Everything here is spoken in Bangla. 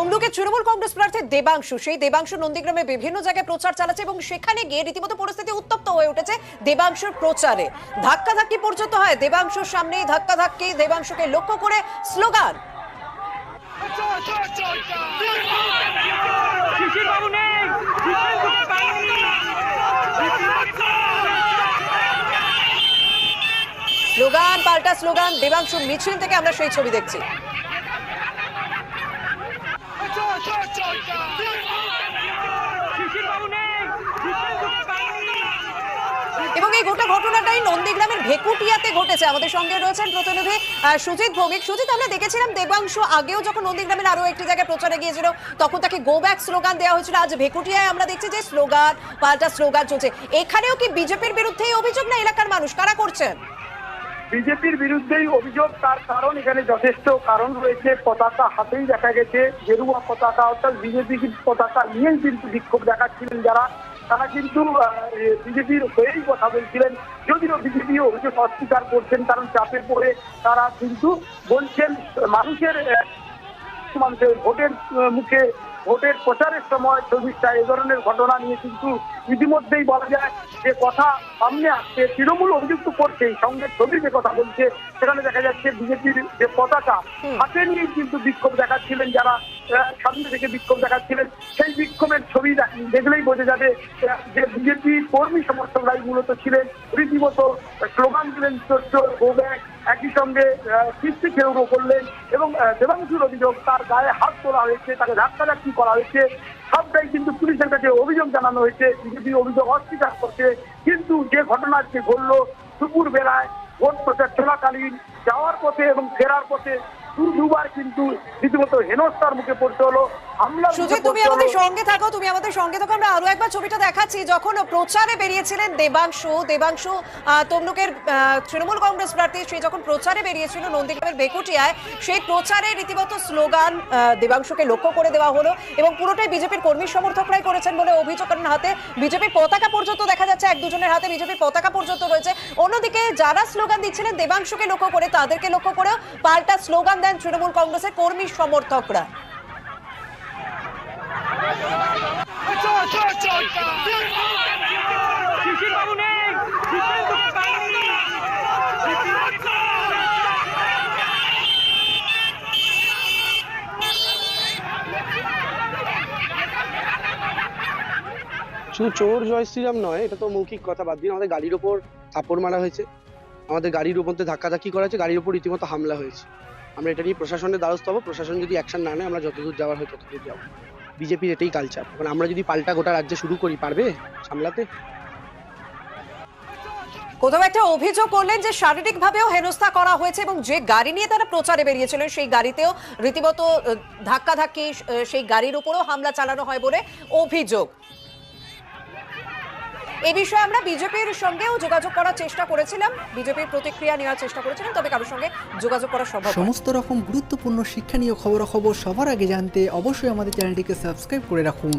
তমলুকে তৃণমূল কংগ্রেস প্রার্থী দেবাংশু। সেই দেবাংশু নন্দীগ্রামে বিভিন্ন জায়গায় প্রচার চালাচ্ছে এবং সেখানে গিয়ে রীতিমতো পরিস্থিতি উত্তপ্ত হয়ে উঠেছে দেবাংশুর প্রচারে। ধাক্কাধাক্কি পর্যন্ত হয় দেবাংশুর সামনেই, ধাক্কাধাক্কি দেবাংশুকে লক্ষ্য করে স্লোগান। স্লোগান, পাল্টা স্লোগান, দেবাংশুর মিছিল থেকে আমরা সেই ছবি দেখছি। এবং এই গোটা ঘটনাটাই নন্দীগ্রামের ভেকুটিয়াতে ঘটেছে। আমাদের সঙ্গে রয়েছেন প্রতিনিধি সুজিত ভৌমিক। সুজিত, আমরা দেখেছিলাম দেবাংশু আগেও যখন নন্দীগ্রামের আরও একটি জায়গায় প্রচারে গিয়েছিল, তখন তাকে গো ব্যাক স্লোগান দেওয়া হয়েছিল। আজ ভেকুটিয়ায় আমরা দেখছি যে স্লোগান পাল্টা স্লোগান চলছে। এখানেও কি বিজেপির বিরুদ্ধে এই অভিযোগ না এলাকার মানুষ? কারা করছেন? বিজেপির বিরুদ্ধেই অভিযোগ, তার কারণ এখানে যথেষ্ট কারণ রয়েছে। পতাকা হাতেই দেখা গেছে, গেরুয়া পতাকা অর্থাৎ বিজেপি পতাকা নিয়েই কিন্তু বিক্ষোভ দেখাচ্ছিলেন যারা। তারা কিন্তু বিজেপির হয়েই কথা বলছিলেন। যদিও বিজেপি অভিযোগ অস্বীকার করছেন, কারণ চাপে পড়ে তারা কিন্তু বলছেন, মানুষের মানুষের ভোটের মুখে ভোটের প্রচারের সময় ছবিটা এ ধরনের ঘটনা নিয়ে কিন্তু ইতিমধ্যেই বলা যায় যে কথা সামনে আসছে। তৃণমূল অভিযুক্ত করছে সঙ্গে ছবি যে কথা বলছে সেখানে দেখা যাচ্ছে বিজেপির যে পতাকা হাতে নিয়ে কিন্তু বিক্ষোভ দেখাচ্ছিলেন যারা সামনে থেকে বিক্ষোভ দেখাচ্ছিলেন, সেই বিক্ষোভের ছবি দেখলেই বোঝা যাবে যে বিজেপি কর্মী সমর্থকরাই মূলত ছিলেন। রীতিমতো স্লোগান দিলেন গো ব্যাক একই সঙ্গে কৃষ্টি খেউরো করলেন এবং দেবাংশুর অভিযোগ, তার গায়ে হাত তোলা হয়েছে, তাকে ধাক্কাধাক্কি করা হয়েছে। সবটাই কিন্তু পুলিশের কাছে অভিযোগ জানানো হয়েছে বিজেপি অভিযোগ অস্বীকার করছে। কিন্তু যে ঘটনা আজকে ঘটলো দুপুর বেলায় ভোট প্রচার চলাকালীন, যাওয়ার পথে এবং ফেরার পথে দুবার কিন্তু রীতিমতো হেনস্থার মুখে পড়তে হলো সুজিত তুমি আমাদের সঙ্গে থাকো তুমি আমাদের সঙ্গে থাকো। আমরা আরও একবার ছবিটা দেখাচ্ছি যখন প্রচারে বেরিয়েছিলেন দেবাংশু দেবাংশু তমলুকের তৃণমূল কংগ্রেস প্রার্থী সে যখন প্রচারে বেরিয়েছিল নন্দীগ্রামের বেকুটিয়ায় সেই প্রচারে রীতিমতো স্লোগান দেবাংশুকে লক্ষ্য করে দেওয়া হলো এবং পুরোটাই বিজেপির কর্মী সমর্থকরাই করেছেন বলে অভিযোগ কারণ হাতে। বিজেপির পতাকা পর্যন্ত দেখা যাচ্ছে এক দুজনের হাতে বিজেপির পতাকা পর্যন্ত রয়েছে। অন্যদিকে যারা স্লোগান দিচ্ছিলেন দেবাংশুকে লক্ষ্য করে তাদেরকে লক্ষ্য করেও পাল্টা স্লোগান দেন তৃণমূল কংগ্রেসের কর্মী সমর্থকরা। শুধু চোর জয় শ্রীরাম নয়, এটা তো মৌখিক কথা, বাদ দিন আমাদের গাড়ির ওপর থাপড় মারা হয়েছে আমাদের গাড়ির মধ্যে ধাক্কাধাক্কি করা হয়েছে, গাড়ির ওপর রীতিমতো হামলা হয়েছে আমরা এটা নিয়ে প্রশাসনের দ্বারস্থ হব। প্রশাসন যদি অ্যাকশন না নেয়, আমরা যতদূর যাওয়ার হয় ততদূর যাব। বিজেপির এটাই কালচার এখন আমরা যদি পাল্টা গোটা রাজ্যে শুরু করি, পারবে? সামলাতে? কোথাও একটা অভিযোগ করলেন যে শারীরিক ভাবেও হেনস্থা করা হয়েছে এবং যে গাড়ি নিয়ে তারা প্রচারে বেরিয়েছিলেন, সেই গাড়িতেও রীতিমতো ধাক্কাধাক্কি সেই গাড়ির উপরেও হামলা চালানো হয় বলে অভিযোগ। এ বিষয়ে আমরা বিজেপির সঙ্গেও যোগাযোগ করার চেষ্টা করেছিলাম। বিজেপির প্রতিক্রিয়া নেওয়ার চেষ্টা করেছিলাম, তবে কারোর সঙ্গে যোগাযোগ করা সম্ভব সমস্ত রকম গুরুত্বপূর্ণ শিক্ষণীয় খবরাখবর সবার আগে জানতে অবশ্যই আমাদের চ্যানেলটিকে সাবস্ক্রাইব করে রাখুন।